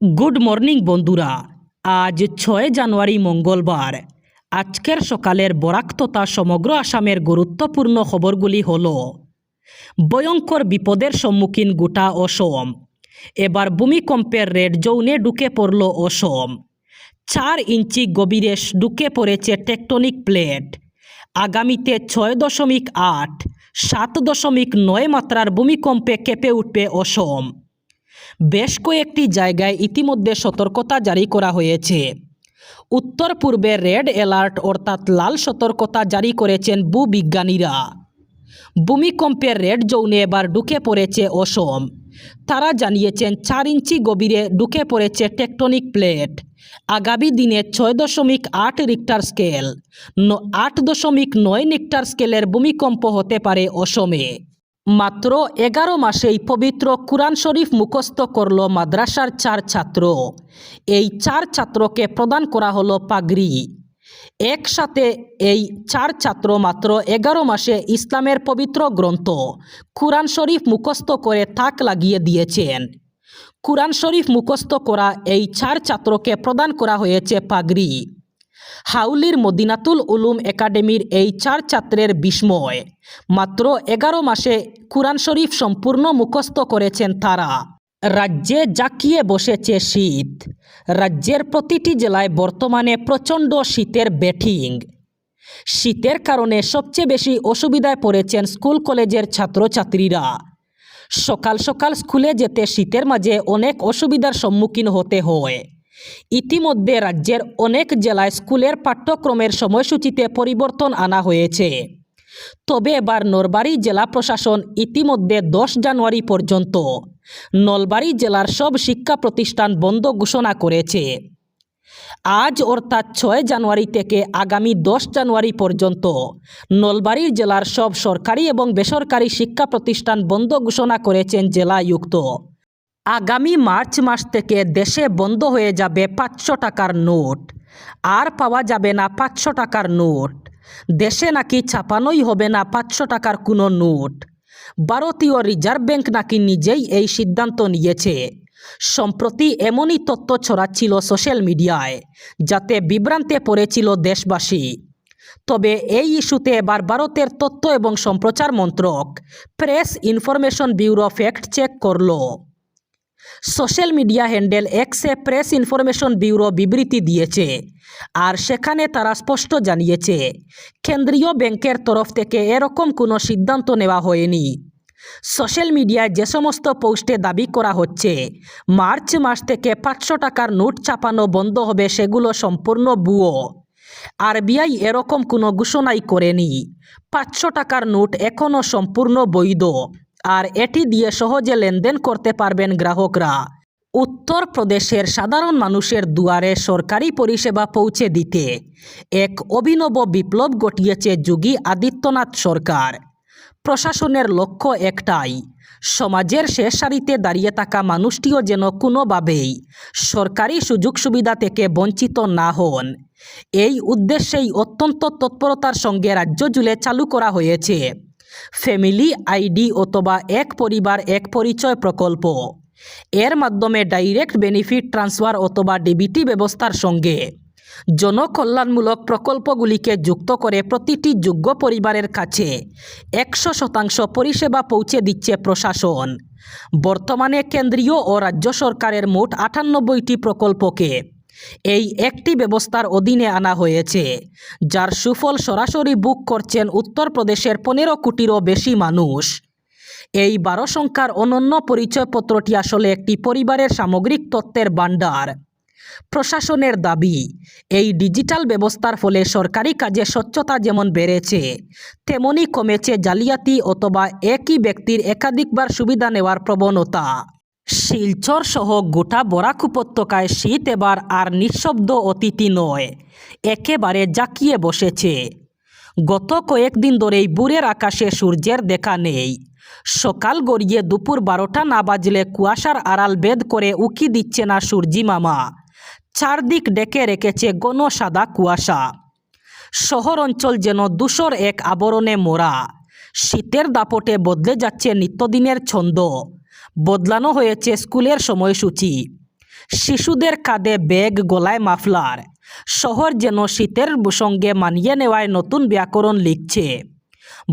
Good morning বন্ধুরা। আজ ছয় জানুয়ারি মঙ্গলবার। আজকের সকালের বরাক তথা সমগ্র আসামের গুরুত্বপূর্ণ খবরগুলি হল, ভয়ঙ্কর বিপদের সম্মুখীন গোটা অসম। এবার ভূমিকম্পের রেড জোনে ঢুকে পড়ল অসম। চার ইঞ্চি গভীরে ঢুকে পড়েছে টেকটনিক প্লেট। আগামীতে ছয় দশমিক আট, সাত দশমিক নয় মাত্রার ভূমিকম্পে কেঁপে উঠবে অসম। বেশ কয়েকটি জায়গায় ইতিমধ্যে সতর্কতা জারি করা হয়েছে। উত্তর পূর্বে রেড অ্যালার্ট অর্থাৎ লাল সতর্কতা জারি করেছেন ভূবিজ্ঞানীরা। ভূমিকম্পের রেড জোনে এবার ঢুকে পড়েছে অসম। তারা জানিয়েছেন, চার ইঞ্চি গভীরে ঢুকে পড়েছে টেকটনিক প্লেট। আগামী দিনে ছয় দশমিক আট রিক্টার স্কেল। আট দশমিক নয় রিক্টার স্কেলের ভূমিকম্প হতে পারে অসমে। মাত্র এগারো মাসেই পবিত্র কুরআন শরীফ মুখস্থ করল মাদ্রাসার চার ছাত্র। এই চার ছাত্রকে প্রদান করা হলো পাগড়ি। একসাথে এই চার ছাত্র মাত্র এগারো মাসে ইসলামের পবিত্র গ্রন্থ কুরআন শরীফ মুখস্থ করে তাক লাগিয়ে দিয়েছেন। কুরআন শরীফ মুখস্থ করা এই চার ছাত্রকে প্রদান করা হয়েছে পাগড়ি। হাউলির মদিনাতুল উলুম একাডেমির এই চার ছাত্রের বিস্ময়। মাত্র এগারো মাসে কুরআন শরীফ সম্পূর্ণ মুখস্থ করেছেন তারা। রাজ্যে জাকিয়ে বসেছে শীত। রাজ্যের প্রতিটি জেলায় বর্তমানে প্রচণ্ড শীতের ব্যাটিং। শীতের কারণে সবচেয়ে বেশি অসুবিধায় পড়েছেন স্কুল কলেজের ছাত্রছাত্রীরা। সকাল সকাল স্কুলে যেতে শীতের মাঝে অনেক অসুবিধার সম্মুখীন হতে হয়। ইতিমধ্যে রাজ্যের অনেক জেলায় স্কুলের পাঠ্যক্রমের সময়সূচিতে পরিবর্তন আনা হয়েছে। তবে এবার নলবাড়ি জেলা প্রশাসন ইতিমধ্যে দশ জানুয়ারি পর্যন্ত নলবাড়ি জেলার সব শিক্ষা প্রতিষ্ঠান বন্ধ ঘোষণা করেছে। আজ অর্থাৎ ছয় জানুয়ারি থেকে আগামী দশ জানুয়ারি পর্যন্ত নলবাড়ি জেলার সব সরকারি এবং বেসরকারি শিক্ষা প্রতিষ্ঠান বন্ধ ঘোষণা করেছেন জেলায়ুক্ত। আগামী মার্চ মাস থেকে দেশে বন্ধ হয়ে যাবে পাঁচশো টাকার নোট। আর পাওয়া যাবে না পাঁচশো টাকার নোট। দেশে নাকি ছাপানোই হবে না পাঁচশো টাকার কোনো নোট। ভারতীয় রিজার্ভ ব্যাংক নাকি নিজেই এই সিদ্ধান্ত নিয়েছে। সম্প্রতি এমনই তথ্য ছড়াচ্ছিল সোশ্যাল মিডিয়ায়, যাতে বিভ্রান্তে পড়েছিল দেশবাসী। তবে এই ইস্যুতে এবার ভারতের তথ্য এবং সম্প্রচার মন্ত্রক press information bureau fact check করল। সোশ্যাল মিডিয়া হ্যান্ডেল এক্সে প্রেস ইনফরমেশন ব্যুরো বিবৃতি দিয়েছে। আর সেখানে তারা স্পষ্ট জানিয়েছে, কেন্দ্রীয় ব্যাংকের তরফ থেকে এরকম কোনো সিদ্ধান্ত নেওয়া হয়নি। সোশ্যাল মিডিয়ায় যে সমস্ত পোস্টে দাবি করা হচ্ছে, মার্চ মাস থেকে পাঁচশো টাকার নোট ছাপানো বন্ধ হবে সেগুলো সম্পূর্ণ ভুয়ো। আরবিআই এরকম কোনো ঘোষণাই করেনি। পাঁচশো টাকার নোট এখনও সম্পূর্ণ বৈধ। আর এটি দিয়ে সহজে লেনদেন করতে পারবেন গ্রাহকরা। উত্তরপ্রদেশের সাধারণ মানুষের দুয়ারে সরকারি পরিষেবা পৌঁছে দিতে। এক অভিনব বিপ্লব ঘটিয়েছে যোগী আদিত্যনাথ সরকার। প্রশাসনের লক্ষ্য একটাই, সমাজের শেষ সারিতে দাঁড়িয়ে থাকা মানুষটিও যেন কোনোভাবেই সরকারি সুযোগ সুবিধা থেকে বঞ্চিত না হন। এই উদ্দেশ্যেই অত্যন্ত তৎপরতার সঙ্গে রাজ্য জুড়ে চালু করা হয়েছে। ফ্যামিলি, আইডি অথবা এক পরিবার, এক পরিচয় প্রকল্প। এর মাধ্যমে ডাইরেক্ট বেনিফিট ট্রান্সফার অথবা ডিবিটি ব্যবস্থার সঙ্গে। জনকল্যাণমূলক প্রকল্পগুলিকে যুক্ত করে প্রতিটি যোগ্য পরিবারের কাছে একশো শতাংশ পরিষেবা পৌঁছে দিচ্ছে প্রশাসন। বর্তমানে কেন্দ্রীয় ও রাজ্য সরকারের মোট আটানব্বইটি প্রকল্পকে এই একটি ব্যবস্থার অধীনে আনা হয়েছে, যার সুফল সরাসরি বুক করছেন উত্তরপ্রদেশের পনেরো কোটিরও বেশি মানুষ। এই বারো সংখ্যার অনন্য পরিচয়পত্রটি আসলে একটি পরিবারের সামগ্রিক তত্ত্বের ভাণ্ডার। প্রশাসনের দাবি, এই ডিজিটাল ব্যবস্থার ফলে সরকারি কাজে স্বচ্ছতা যেমন বেড়েছে, তেমনি কমেছে জালিয়াতি অথবা একই ব্যক্তির একাধিকবার সুবিধা নেওয়ার প্রবণতা। শিলচর সহ গোটা বরাক উপত্যকায় শীত এবার আর নিঃশব্দ অতিথি নয়, একেবারে জাকিয়ে বসেছে। গত কয়েকদিন ধরেই বুড়ের আকাশে সূর্যের দেখা নেই। সকাল গড়িয়ে দুপুর বারোটা না বাজলে কুয়াশার আড়াল বেদ করে উকি দিচ্ছে না সূর্যি মামা। চারদিক ডেকে রেখেছে ঘন সাদা কুয়াশা। শহর অঞ্চল যেন দুশোর এক আবরণে মোড়া। শীতের দাপটে বদলে যাচ্ছে নিত্যদিনের ছন্দ। বদলানো হয়েছে স্কুলের সময়সূচি। শিশুদের কাঁধে ব্যাগ, গলায় মাফলার। শহর যেন শীতের সঙ্গে মানিয়ে নেওয়ায় নতুন ব্যাকরণ লিখছে।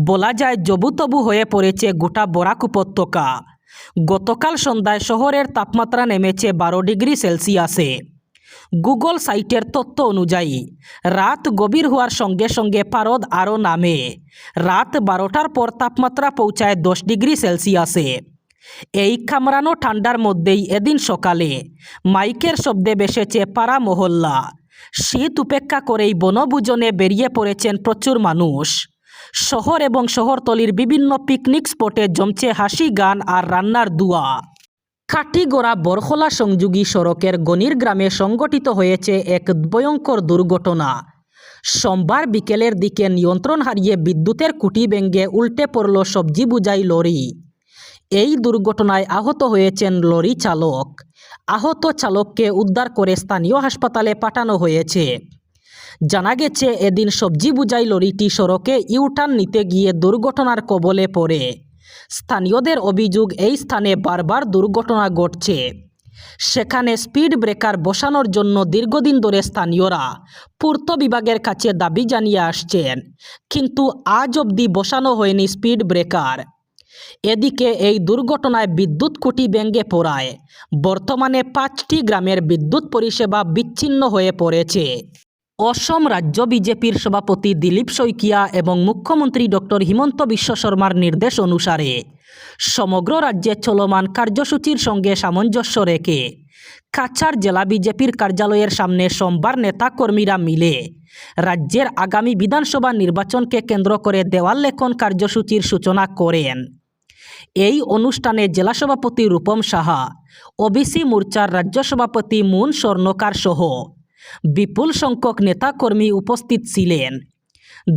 বলা যায় জবুতবু হয়ে পড়েছে গোটা বরাক উপত্যকা। গতকাল সন্ধ্যায় শহরের তাপমাত্রা নেমেছে বারো ডিগ্রি সেলসিয়াসে। গুগল সাইটের তথ্য অনুযায়ী, রাত গভীর হওয়ার সঙ্গে সঙ্গে পারদ আরও নামে। রাত বারোটার পর তাপমাত্রা পৌঁছায় দশ ডিগ্রি সেলসিয়াসে। এই কামড়ানো ঠান্ডার মধ্যেই এদিন সকালে মাইকের শব্দে বেসেছে পাড়া মহল্লা। শীত উপেক্ষা করেই বনভোজনে বেরিয়ে পড়েছেন প্রচুর মানুষ। শহর এবং শহরতলির বিভিন্ন পিকনিক স্পটে জমছে হাসি, গান আর রান্নার দুয়া। খাটিগড়া বরখলা সংযোগী সড়কের গনির গ্রামে সংগঠিত হয়েছে এক ভয়ঙ্কর দুর্ঘটনা। সোমবার বিকেলের দিকে নিয়ন্ত্রণ হারিয়ে বিদ্যুতের খুঁটি ভেঙে উল্টে পড়ল সবজি বুঝাই লরি। এই দুর্ঘটনায় আহত হয়েছেন লরি চালক। আহত চালককে উদ্ধার করে স্থানীয় হাসপাতালে পাঠানো হয়েছে। জানা গেছে, এদিন সবজি বুঝাই লরিটি সড়কে ইউটার্ন নিতে গিয়ে দুর্ঘটনার কবলে পড়ে। স্থানীয়দের অভিযোগ, এই স্থানে বারবার দুর্ঘটনা ঘটছে। সেখানে স্পিড ব্রেকার বসানোর জন্য দীর্ঘদিন ধরে স্থানীয়রা পূর্ত বিভাগের কাছে দাবি জানিয়ে আসছেন, কিন্তু আজ অবধি বসানো হয়নি স্পিড ব্রেকার। এদিকে এই দুর্ঘটনায় বিদ্যুৎ খুঁটি ভেঙে পড়ায়। বর্তমানে পাঁচটি গ্রামের বিদ্যুৎ পরিষেবা বিচ্ছিন্ন হয়ে পড়েছে। অসম রাজ্য বিজেপির সভাপতি দিলীপ শইকিয়া এবং মুখ্যমন্ত্রী ডক্টর হিমন্ত বিশ্ব শর্মার নির্দেশ অনুসারে সমগ্র রাজ্যে চলমান কার্যসূচির সঙ্গে সামঞ্জস্য রেখে কাছাড় জেলা বিজেপির কার্যালয়ের সামনে সোমবার নেতাকর্মীরা মিলে রাজ্যের আগামী বিধানসভা নির্বাচনকে কেন্দ্র করে দেওয়াল লেখন কার্যসূচির সূচনা করেন। এই অনুষ্ঠানে জেলা সভাপতি রূপম সাহা ওবিসি মোর্চার রাজ্য সভাপতি মুন স্বর্ণকার সহ বিপুল সংখ্যক নেতাকর্মী উপস্থিত ছিলেন।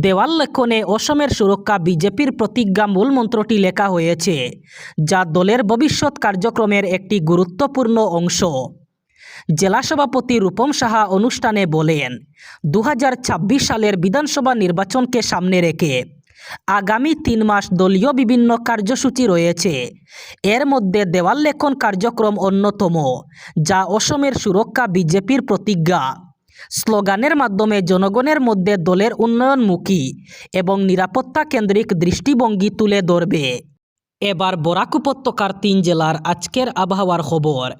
দেওয়াল লেখনে অসমের সুরক্ষা বিজেপির প্রতিজ্ঞা মূল মন্ত্রটি লেখা হয়েছে, যা দলের ভবিষ্যৎ কার্যক্রমের একটি গুরুত্বপূর্ণ অংশ। জেলা সভাপতি রূপম সাহা অনুষ্ঠানে বলেন দু হাজার ছাব্বিশ সালের বিধানসভা নির্বাচনকে সামনে রেখে আগামী তিন মাস দলীয় বিভিন্ন কার্যসূচি রয়েছে। এর মধ্যে দেওয়াল লেখন কার্যক্রম অন্যতম, যা অসমের সুরক্ষা বিজেপির প্রতিজ্ঞা। স্লোগানের মাধ্যমে জনগণের মধ্যে দলের উন্নয়নমুখী এবং নিরাপত্তা কেন্দ্রিক দৃষ্টিভঙ্গি তুলে ধরবে। এবার বরাক উপত্যকার তিন জেলার আজকের আবহাওয়ার খবর।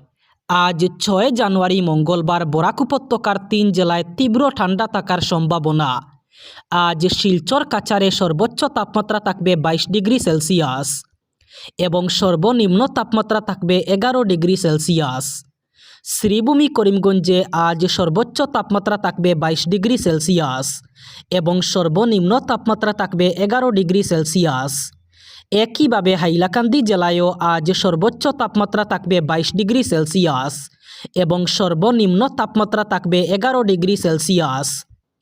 আজ ছয় জানুয়ারি মঙ্গলবার বরাক উপত্যকার তিন জেলায় তীব্র ঠান্ডা থাকার সম্ভাবনা। আজ শিলচর কাছারে সর্বোচ্চ তাপমাত্রা থাকবে বাইশ ডিগ্রি সেলসিয়াস এবং সর্বনিম্ন তাপমাত্রা থাকবে এগারো ডিগ্রি সেলসিয়াস। শ্রীভূমি করিমগঞ্জে আজ সর্বোচ্চ তাপমাত্রা থাকবে বাইশ ডিগ্রি সেলসিয়াস এবং সর্বনিম্ন তাপমাত্রা থাকবে এগারো ডিগ্রি সেলসিয়াস। একইভাবে হাইলাকান্দি জেলায়ও আজ সর্বোচ্চ তাপমাত্রা থাকবে বাইশ ডিগ্রি সেলসিয়াস এবং সর্বনিম্ন তাপমাত্রা থাকবে এগারো ডিগ্রি সেলসিয়াস।